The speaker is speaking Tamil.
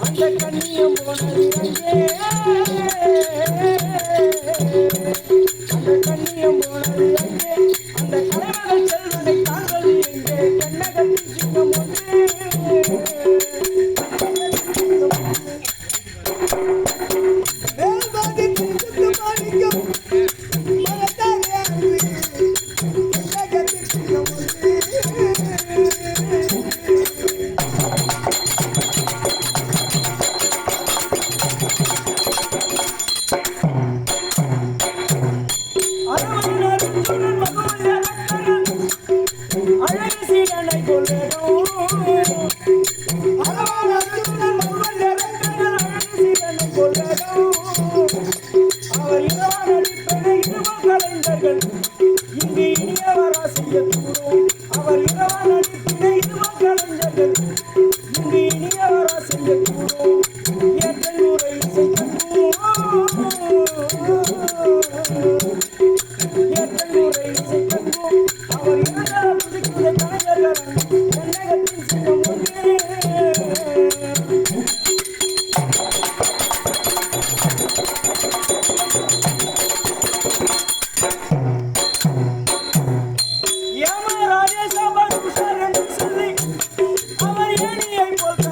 அந்த கண்ணியம் போனது அவர் இரவன் அடிப்பினை இருவன் கலைஞர்கள் இங்கு இனியவரா செய்யக்கூடும் বলতে